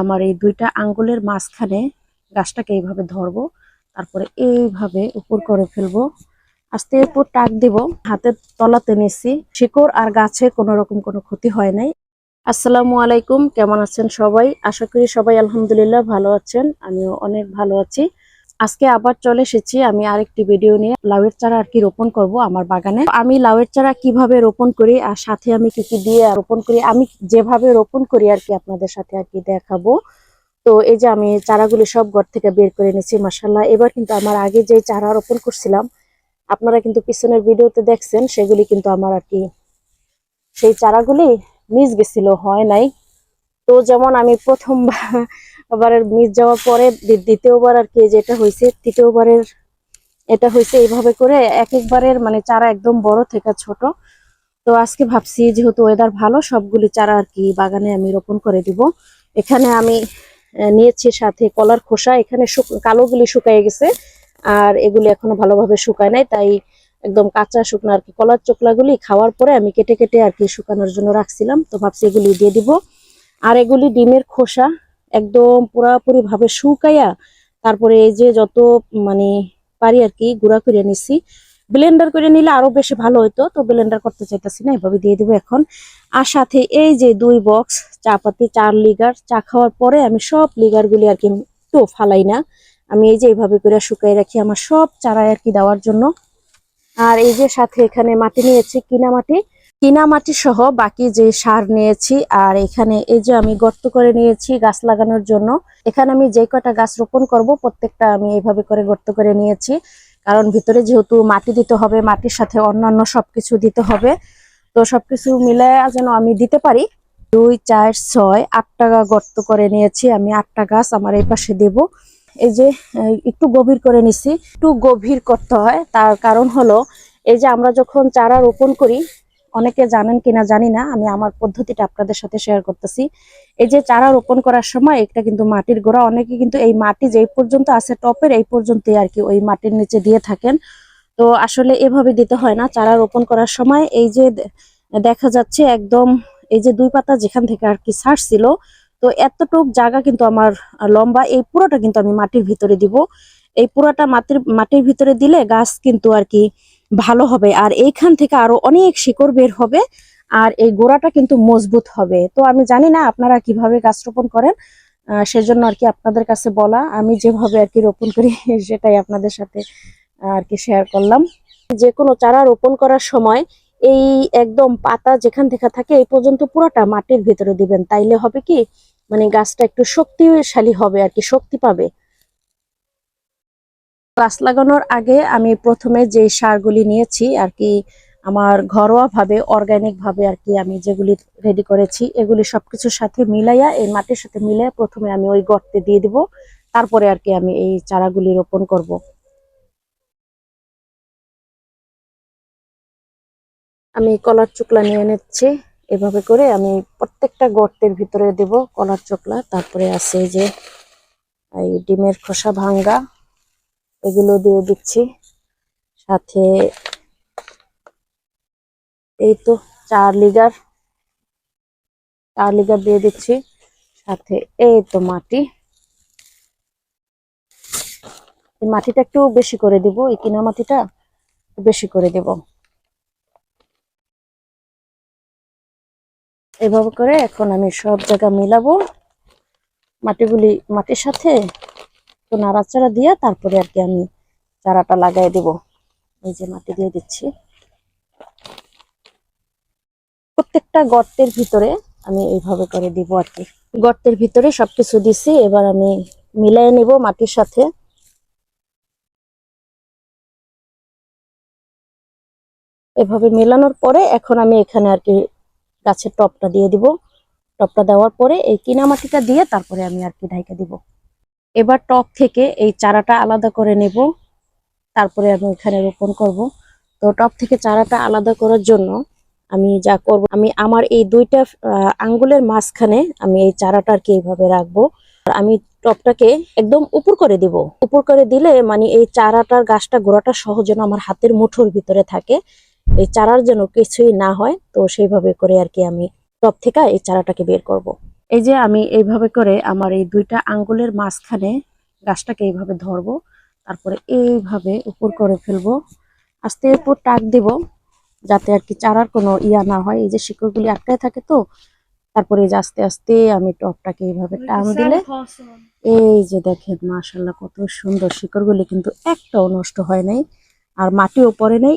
আমার এই দুইটা আঙ্গুলের মাঝখানে গাছটাকে এইভাবে ধরবো, তারপরে এইভাবে উপর করে ফেলব। আস্তে উপর টাক দিব, হাতের তলাতে নিচ্ছি শিকড় আর গাছে কোনো রকম কোনো ক্ষতি হয় নাই। আসসালামু আলাইকুম, কেমন আছেন সবাই? আশা করি সবাই আলহামদুলিল্লাহ ভালো আছেন, আমিও অনেক ভালো আছি। আজকে আবার চলে এসেছি আমি আরেকটি ভিডিও নিয়ে। লাউয়ের চারা আর কি রোপণ করব আমার বাগানে। আমি লাউয়ের চারা কীভাবে রোপণ করি আর সাথে আমি কি কি দিয়ে রোপণ করি, আমি যেভাবে রোপণ করি আর কি আপনাদের সাথে আর কি দেখাবো। তো এই যে আমি চারাগুলি সব ঘর থেকে বের করে নিয়েছি মাসাল্লাহ এবার কিন্তু আমার আগে যে চারা রোপণ করছিলাম, আপনারা কিন্তু পিছনের ভিডিওতে দেখছেন, সেগুলি কিন্তু আমার আর কি, সেই চারাগুলি মিস গেছিল, হয় নাই। তো যেমন আমি প্রথমবার মিস যাওয়ার পরে দ্বি- দ্বিতীয়বার আর কি যেটা হয়েছে তৃতীয়বারের এটা হয়েছে এইভাবে করে এক একবারের মানে চারা একদম বড় থেকে ছোট। তো আজকে ভাবছি যেহেতু ওয়েদার ভালো, সবগুলি চারা আর কি বাগানে আমি রোপণ করে দিব। এখানে আমি নিয়েছি সাথে কলার খোসা, এখানে কালোগুলি শুকায় গেছে আর এগুলি এখনও ভালোভাবে শুকায় নাই, তাই একদম কাঁচা শুকনো আর কি কলার চোকলাগুলি খাওয়ার পরে আমি কেটে কেটে আর কি শুকানোর জন্য রাখছিলাম। তো ভাবছি এগুলি দিয়ে দিব। আর এগুলি ডিমের খোসা একদম পুরাপুরি ভাবে শুকাইয়া তারপরে এই যে যত মানে পারি আর কি গুঁড়া করে নিছি ব্লেন্ডার করে নিলে আরও বেশি ভালো হইতো, তো ব্লেন্ডার করতে চাইতেছি না, এভাবে দিয়ে দিব এখন। আর সাথে এই যে দুই বক্স চা পাতি চার লিগার চা খাওয়ার পরে আমি সব লিগার গুলি আর কি তো ফালাই না। আমি এই যে এইভাবে করে শুকাই রাখি আমার সব চারায় আর কি দেওয়ার জন্য। আর এই যে সাথে এখানে মাটি নিয়েছি, কিনা মাটি কিনা মাটি সহ বাকি যে সার নিয়েছি, আর এখানে এই যে আমি গর্ত করে নিয়েছি গাছ লাগানোর জন্য, এখানে আমি যে কটা গাছ রোপণ করব, প্রত্যেকটা আমি এইভাবে করে গর্ত করে নিয়েছি। কারণ ভিতরে যেহেতু মাটি দিতে হবে, মাটির সাথে অন্যান্য সবকিছু দিতে হবে, তো সবকিছু মিলে যেন আমি দিতে পারি। দুই, চার, ছয়, আটটা গর্ত করে নিয়েছি, আমি আটটা গাছ আমার এই পাশে দেব। এই যে একটু গভীর করে নিছি। একটু গভীর করতে হয়, তার কারণ হলো, এই যে আমরা যখন চারা রোপণ করি অনেকে জানেন কিনা জানি না, আমি আমার পদ্ধতিটা আপনাদের সাথে শেয়ার করতেছি। এই যে চারা রোপণ করার সময় এটা কিন্তু মাটির গোড়া, অনেকে কিন্তু এই মাটি যেই পর্যন্ত আছে টপের এই পর্যন্তই আর কি ওই মাটির নিচে দিয়ে থাকেন। তো আসলে এভাবে দিতে হয় না, চারা রোপণ করার সময় এই যে দেখা যাচ্ছে একদম এই যে দুই পাতা যেখান থেকে আর কি ছাড়ছিল তো এতটুক জায়গা কিন্তু আমার লম্বা, এই পুরোটা কিন্তু আমি মাটির ভিতরে দিব। এই পুরোটা মাটির মাটির ভিতরে দিলে গাছ কিন্তু আর কি ভালো হবে। আর এইখান থেকে আরও অনেক শিকড় বের হবে আর এই গোড়াটা কিন্তু মজবুত হবে। তো আমি জানি না আপনারা কীভাবে গাছ রোপণ করেন সেজন্য আর কি আপনাদের কাছে বলা। আমি যেভাবে আর কি রোপণ করি, সেটাই আপনাদের সাথে আর কি শেয়ার করলাম। যে কোনো চারা রোপণ করার সময় এই একদম পাতা যেখান থেকে থাকে, এই পর্যন্ত পুরোটা মাটির ভিতরে দিবেন। তাইলে হবে কি মানে গাছটা একটু শক্তিশালী হবে আর কি, শক্তি পাবে। গাছ লাগানোর আগে আমি প্রথমে যে সারগুলি নিয়েছি আর কি, আমার ঘরোয়া ভাবে অর্গানিক ভাবে আর কি আমি যেগুলি রেডি করেছি, এগুলি সবকিছুর সাথে মিলাইয়া, এই মাটির সাথে মিলে প্রথমে আমি ওই গর্তে দিয়ে দিব, তারপরে আর কি আমি এই চারাগুলি রোপণ করব। আমি কলার চোকলা নিয়ে নিচ্ছি, এভাবে করে আমি প্রত্যেকটা গর্তের ভিতরে দেব কলার চোকলা, তারপরে আছে যে এই ডিমের খোসা ভাঙ্গা এগুলো দিয়ে দিচ্ছি। সাথে এই তো চার লিগার চার লিগার দিয়ে দিচ্ছি। সাথে এই তো মাটি। মাটিটা একটু বেশি করে দিব, এই কিনা মাটিটা বেশি করে দেব। এভাবে করে এখন আমি সব জায়গা মিলাবো। মাটিগুলি মাটির সাথে তো নাড়াচাড়া দিয়ে তারপরে আর কি আমি চারাটা লাগাই দেব। এই যে মাটি দিয়ে দিচ্ছি। প্রত্যেকটা গর্তের ভিতরে আমি এইভাবে করে দিব আর কি। গর্তের ভিতরে সবকিছু দিছি, এবার আমি মিলাই নেব মাটির সাথে। এভাবে মেলানোর পরে এখন আমি এখানে আর কি গাছের টপটা দিয়ে দিব। টপটা দেওয়ার পরে এই কিনা মাটিটা দিয়ে তারপরে আমি আর কি ঢাইকা দিব। এবার টপ থেকে এই চারাটা আলাদা করে নেব। তারপরে আমি এখানে রোপণ করব। তো টপ থেকে চারাটা আলাদা করার জন্য আমি যা করব, আমি আমার এই দুইটা আঙ্গুলের মাঝখানে আমি এই চারাটা আর কি এইভাবে রাখব। আমি টপটাকে একদম উপর করে দিব। উপর করে দিলে মানে এই চারাটার গাছটা গোড়াটা সহ যেন আমার হাতের মুঠোর ভিতরে থাকে। এই চারার যেন কিছুই না হয়, তো সেইভাবে করে আর কি আমি টপ থেকে এই চারাটাকে বের করব। এই যে আমি এইভাবে করে আমার এই দুইটা আঙ্গুলের মাঝখানে গাছটাকে এইভাবে ধরবো তারপরে এইভাবে উপর করে ফেলব আস্তে উপর টাক দিব যাতে আর কি চারার কোনো ইয়া না হয়। এই যে শিকড়গুলি আটকায় থাকে তো তারপরে এই যে আস্তে আস্তে আমি টপটাকে এইভাবে টান দিলে এই যে দেখেন মাশাল্লাহ কত সুন্দর শিকড়গুলি কিন্তু একটাও নষ্ট হয় নাই আর মাটিও পড়ে নেই।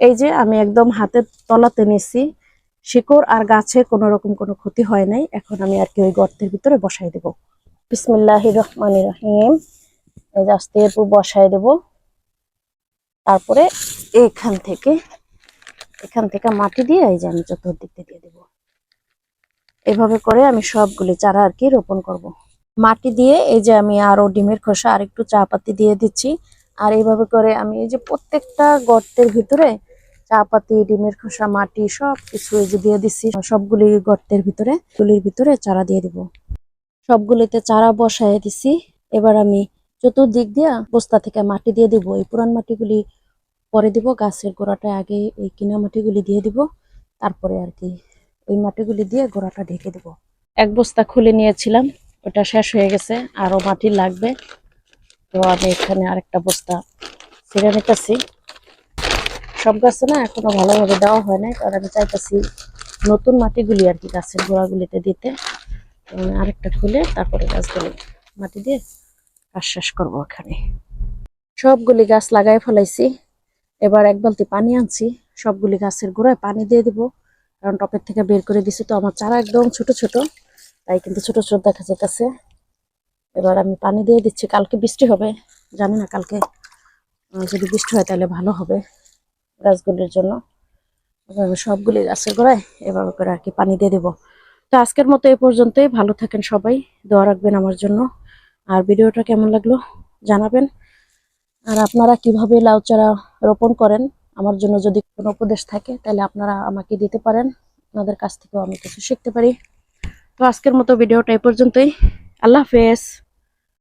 এই যে আমি একদম হাতের তলাতে নিয়েছি শিকড় আর গাছে কোনো রকম কোনো ক্ষতি হয় নাই। এখন আমি আর কি ওই গর্তের ভিতরে বসাই দেব। বিসমিল্লাহ রহমান রহিম। এই আস্তে একটু বসাই দেব। তারপরে এখান থেকে এখান থেকে মাটি দিয়ে এই যে আমি চতুর্দিকে দিয়ে দেব। এভাবে করে আমি সবগুলি চারা আর কি রোপণ করব। মাটি দিয়ে এই যে আমি আরও ডিমের খোসা আর একটু চা পাতি দিয়ে দিচ্ছি। আর এইভাবে করে আমি এই যে প্রত্যেকটা গর্তের ভিতরে চা পাতি ডিমের খোসা, মাটি সব কিছু এই যে দিয়ে দিচ্ছি সবগুলি গর্তের ভিতরে, গুলির ভিতরে চারা দিয়ে দিব। সবগুলিতে চারা বসায় দিছি। এবার আমি চতুর্দিক দিয়া বস্তা থেকে মাটি দিয়ে দিব। এই পুরান মাটিগুলি পরে দিব, গাছের গোড়াটা আগে এই কিনা মাটিগুলি দিয়ে দিব। তারপরে আর কি ওই মাটিগুলি দিয়ে গোড়াটা ঢেকে দিব। এক বস্তা খুলে নিয়েছিলাম, ওটা শেষ হয়ে গেছে, আরও মাটি লাগবে। তো আমি এখানে আরেকটা বস্তা ছেড়ে নিতেছি। সব গাছে না এখনও ভালোভাবে দেওয়া হয় নাই, কারণ আমি চাইতেছি নতুন মাটিগুলি আর কি গাছের গোড়াগুলিতে দিতে। আরেকটা খুলে তারপরে গাছগুলি মাটি দিয়ে শেষ করব এখানে সবগুলি গাছ লাগাই ফেলাইছি। এবার এক বালতি পানি আনছি, সবগুলি গাছের গোড়ায় পানি দিয়ে দিব। কারণ টপের থেকে বের করে দিছি তো, আমার চারা একদম ছোট ছোট, তাই কিন্তু ছোট ছোট দেখা যেতেছে এবার আমি পানি দিয়ে দিচ্ছি, কালকে বৃষ্টি হবে, জানি না কালকে যদি বৃষ্টি হয় তাহলে ভালো হবে। গাছগুলির জন্য। সবগুলি গাছের গোড়ায় এভাবে করে আর কি পানি দিয়ে দেবো। তো আজকের মতো এই পর্যন্তই। ভালো থাকেন সবাই। দোয়া রাখবেন আমার জন্য। আর ভিডিওটা কেমন লাগল জানাবেন। আর আপনারা কীভাবে লাউ চারা রোপণ করেন, আমার জন্য যদি কোনো উপদেশ থাকে, তাহলে আপনারা আমাকে দিতে পারেন। আপনাদের কাছ থেকেও আমি কিছু শিখতে পারি। তো আজকের মতো ভিডিওটা এই পর্যন্তই। আল্লাহ হাফেজ।